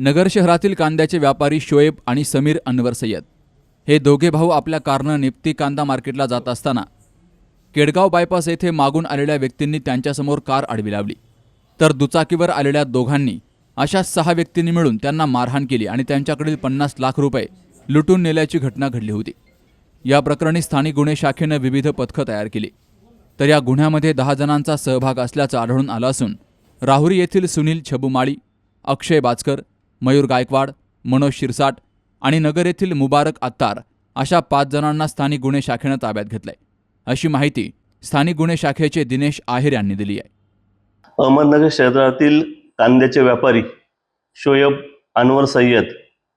नगर शहरातील कांद्याचे व्यापारी शोएब आणि समीर अनवर सय्यद. हे दोघे भाऊ आपल्या कारनं निप्ती कांदा मार्केटला जात असताना केडगाव बायपास येथे मागून आलेल्या व्यक्तींनी त्यांच्यासमोर कार आडवी लावली. तर दुचाकीवर आलेल्या दोघांनी अशा सहा व्यक्तींनी मिळून त्यांना मारहाण केली आणि त्यांच्याकडील पन्नास लाख रुपये लुटून नेल्याची घटना घडली होती. या प्रकरणी स्थानिक गुन्हे शाखेनं विविध पथकं तयार केली. तर या गुन्ह्यामध्ये दहा जणांचा सहभाग असल्याचं आढळून आलं असून राहुरी येथील सुनील छबुमाळी अक्षय बाचकर मयूर गायकवाड मनोज शिरसाट आणि नगर येथील मुबारक आत्तार अशा पाच जणांना स्थानिक गुन्हे शाखेनं ताब्यात घेतलंय. अशी माहिती स्थानिक गुन्हे शाखेचे दिनेश आहेर यांनी दिली आहे. अहमदनगर शहरातील कांद्याचे व्यापारी शोएब अनवर सय्यद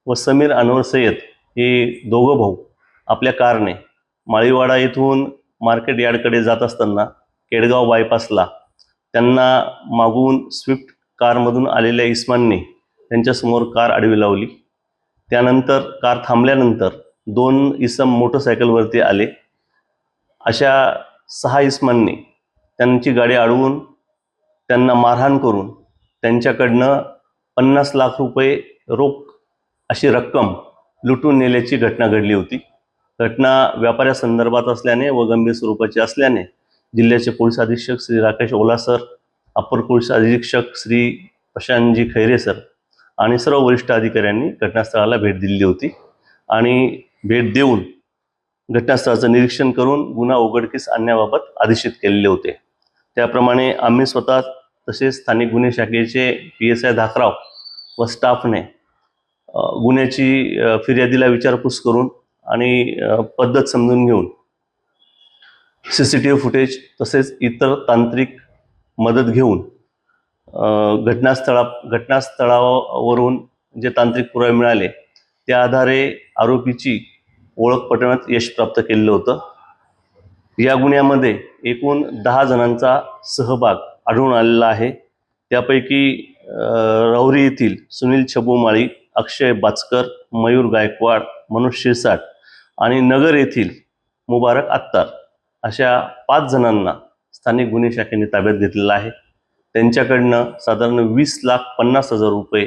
व समीर अनवर सय्यद हे दोघं भाऊ आपल्या कारने माळीवाडा येथून मार्केट यार्डकडे जात असताना केडगाव बायपासला त्यांना मागून स्विफ्ट कारमधून आलेल्या इस्मानने त्यांच्यासमोर कार आडवी लावली. त्यानंतर कार थांबल्यानंतर दोन इसम मोटरसायकलवरती आले. अशा सहा इसमांनी त्यांची गाडी अडवून त्यांना मारहाण करून त्यांच्याकडनं पन्नास लाख रुपये रोख अशी रक्कम लुटून नेल्याची घटना घडली होती. घटना व्यापाऱ्यासंदर्भात असल्याने व गंभीर स्वरूपाची असल्याने जिल्ह्याचे पोलीस अधीक्षक Shri Rakesh Ola sir upper police अधीक्षक श्री प्रशांतजी खैरे सर आणि सर्व वरिष्ठ अधिकाऱ्यांनी घटनास्थळाला भेट दिली होती. आणि भेट देऊन घटनास्थळाचं निरीक्षण करून गुन्हा उघडकीस आणण्याबाबत आदेशित केलेले होते. त्याप्रमाणे आम्ही स्वतः तसेच स्थानिक गुन्हे शाखेचे पी एस आय धाकराव व स्टाफने गुन्ह्याची फिर्यादीला विचारपूस करून आणि पद्धत समजून घेऊन C C T V footage तसेच इतर तांत्रिक मदत घेऊन घटनास्थळा घटनास्थळावरून जे तांत्रिक पुरावे मिळाले त्या आधारे आरोपीची ओळख पटवण्यात यश प्राप्त केलेलं होतं. या गुन्ह्यामध्ये एकूण दहा जणांचा सहभाग आढळून आलेला आहे. त्यापैकी रौरी राहुरी येथील सुनील छबुमाळी अक्षय बाचकर मयूर गायकवाड मनोज शिरसाट आणि नगर येथील मुबारक अत्तार अशा पाच जणांना स्थानिक गुन्हे शाखेने ताब्यात घेतलेला आहे. त्यांच्याकडनं साधारण वीस लाख पन्नास हजार रुपये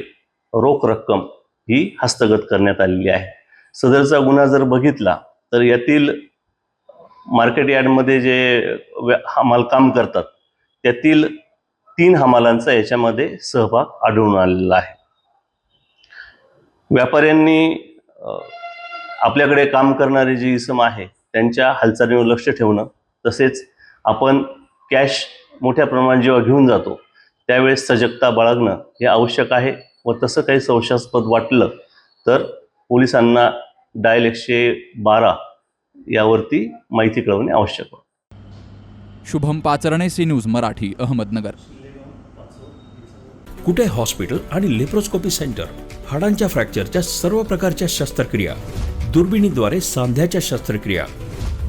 रोख रक्कम ही हस्तगत करण्यात आलेली आहे. सदरचा गुन्हा जर बघितला तर यातील मार्केट यार्डमध्ये जे व्या- हमाल काम करतात त्यातील तीन हमालांचा याच्यामध्ये सहभाग आढळून आलेला आहे. व्यापाऱ्यांनी आपल्याकडे काम करणारे जे इसम आहे त्यांच्या हालचालीवर लक्ष ठेवणं तसेच आपण कॅश मोठ्या प्रमाणात जेव्हा घेऊन जातो. त्यावेळेस सजगता बाळगणं हे आवश्यक आहे व तसं काही संशयास्पद वाटलं तर पोलिसांना डायल एकशे बारा यावरती माहिती कळवणे आवश्यक Shubham Pacharne C news Marathi Ahmednagar. Kute hospital आणि लेप्रोस्कोपी सेंटर? हाडांच्या फ्रॅक्चरच्या सर्व प्रकारच्या शस्त्रक्रिया. दुर्बिणीद्वारे सांध्याच्या शस्त्रक्रिया.